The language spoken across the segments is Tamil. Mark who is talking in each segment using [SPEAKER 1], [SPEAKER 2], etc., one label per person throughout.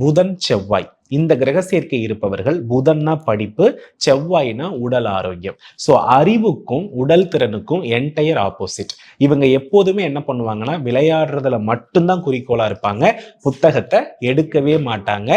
[SPEAKER 1] புதன் செவ்வாய். இந்த கிரக சேர்க்கை இருப்பவர்கள் புதன்னா படிப்பு செவ்வாய்னா உடல் ஆரோக்கியம். ஸோ அறிவுக்கும் உடல் திறனுக்கும் என்டையர் ஆப்போசிட் இவங்க எப்போதுமே என்ன பண்ணுவாங்கன்னா விளையாடுறதுல மட்டும்தான் குறிக்கோளாக இருப்பாங்க. புத்தகத்தை எடுக்கவே மாட்டாங்க.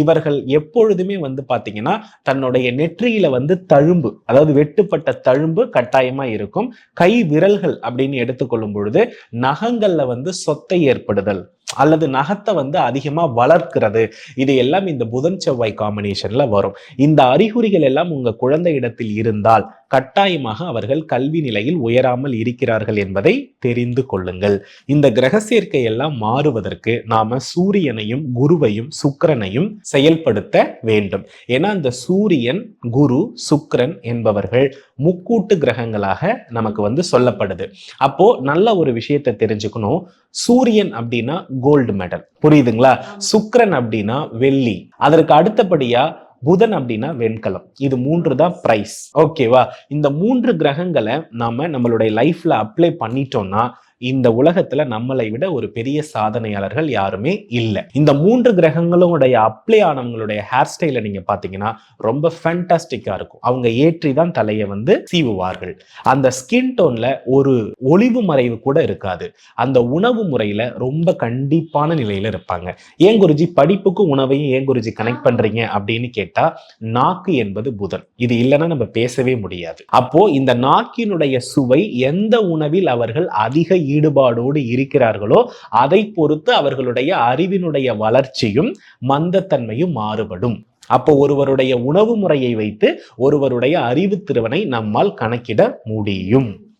[SPEAKER 1] இவர்கள் எப்பொழுதுமே வந்து பார்த்தீங்கன்னா தன்னுடைய நெற்றியில வந்து தழும்பு அதாவது வெட்டுப்பட்ட தழும்பு கட்டாயமாக இருக்கும். கை விரல்கள் அப்படின்னு எடுத்துக்கொள்ளும் பொழுது நகங்கள்ல வந்து சொத்தை ஏற்படுதல். அல்லது நகத்தை வந்து அதிகமா வளர்க்கிறது. இது எல்லாம் இந்த புதன் செவ்வாய் காம்பினேஷன்ல வரும். இந்த அறிகுறிகள் எல்லாம் உங்க குழந்தை இடத்தில் இருந்தால் கட்டாயமாக அவர்கள் கல்வி நிலையில் உயராமல் இருக்கிறார்கள் என்பதை தெரிந்து கொள்ளுங்கள். இந்த கிரக சேர்க்கை எல்லாம் மாறுவதற்கு நாம சூரியனையும் குருவையும் சுக்கிரனையும் செயல்படுத்த வேண்டும். ஏன்னா அந்த சூரியன் குரு சுக்கிரன் என்பவர்கள் முக்கூட்டு கிரகங்களாக நமக்கு வந்து சொல்லப்படுது. அப்போ நல்ல ஒரு விஷயத்தை தெரிஞ்சுக்கணும். சூரியன் அப்படின்னா கோல்டு மெடல் புரியுதுங்களா? சுக்கிரன் அப்படின்னா வெள்ளி. அதற்கு அடுத்தபடியா புதன் அப்படின்னா வெண்கலம். இது மூன்று தான் பிரைஸ் ஓகேவா இந்த மூன்று கிரகங்களை நாம நம்மளுடைய லைஃப்ல அப்ளை பண்ணிட்டோம்னா இந்த உலகத்துல நம்மளை விட ஒரு பெரிய சாதனையாளர்கள் யாருமே இல்லை. இந்த மூன்று கிரகங்களுடைய அப்ளை ஆனவங்களுடைய ஹேர் ஸ்டைலை நீங்க பாத்தீங்கன்னா ரொம்ப ஃபேண்டாஸ்டிக்கா இருக்கும். அவங்க ஏற்றி தான் தலையை வந்து சீவுவார்கள். அந்த ஸ்கின் டோன்ல ஒரு ஒளிவு மறைவு கூட இருக்காது. அந்த உணவு முறையில ரொம்ப கண்டிப்பான நிலையில இருப்பாங்க. ஏன் குருஜி படிப்புக்கும் உணவையும் ஏன் குருஜி கனெக்ட் பண்றீங்க அப்படின்னு கேட்டா நாக்கு என்பது புதன். இது இல்லைன்னா நம்ம பேசவே முடியாது. அப்போ இந்த நாக்கினுடைய சுவை எந்த உணவில் அவர்கள் அதிக ஈடுபாடோடு இருக்கிறார்களோ அதை பொறுத்து அவர்களுடைய அறிவினுடைய வளர்ச்சியும் மந்தத்தன்மையும் மாறுபடும். அப்போ ஒருவருடைய உணவு முறையை வைத்து ஒருவருடைய அறிவு திறனை நம்மால் கணக்கிட முடியும்.